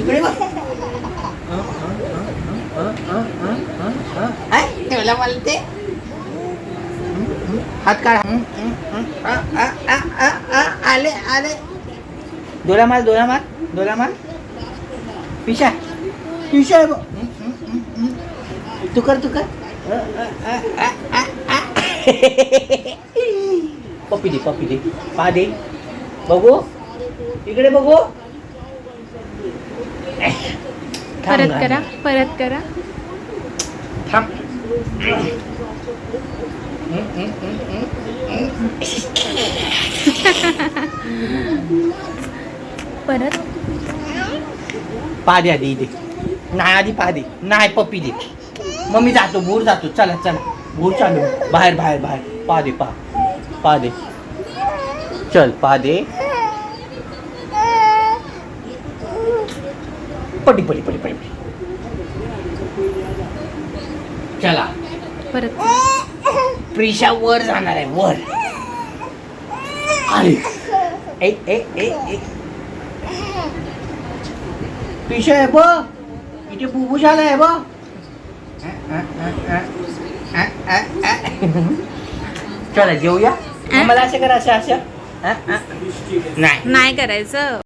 इकडे बघ आय, ठेवला मला ते हात काढा आले आले डोला मार डोला मार डोला मार पिशा पिशा आहे बघ तू कर तू कर पप्पी दे पप्पी दे पा दे बघू इकडे बघू परत. करा परत करा. थांब. परत. पा दे आधी इथे. नाही आधी पा दे. नाही पप्पी दे. मग मी जातो भूर जातो. चला चला. भूर चालू. बाहेर बाहेर बाहेर. पा दे पा पा दे. चल पा पटी पटी पटी पटी पटी. चला. परत. प्रिशा वर जाणार आहे वर. अरे. ए ए ए ए. प्रिशा आहे बघ. इथे बुबू झाला आहे बघ. चला जेऊया. मला असं करा असं असं. नाही. नाही करायचं.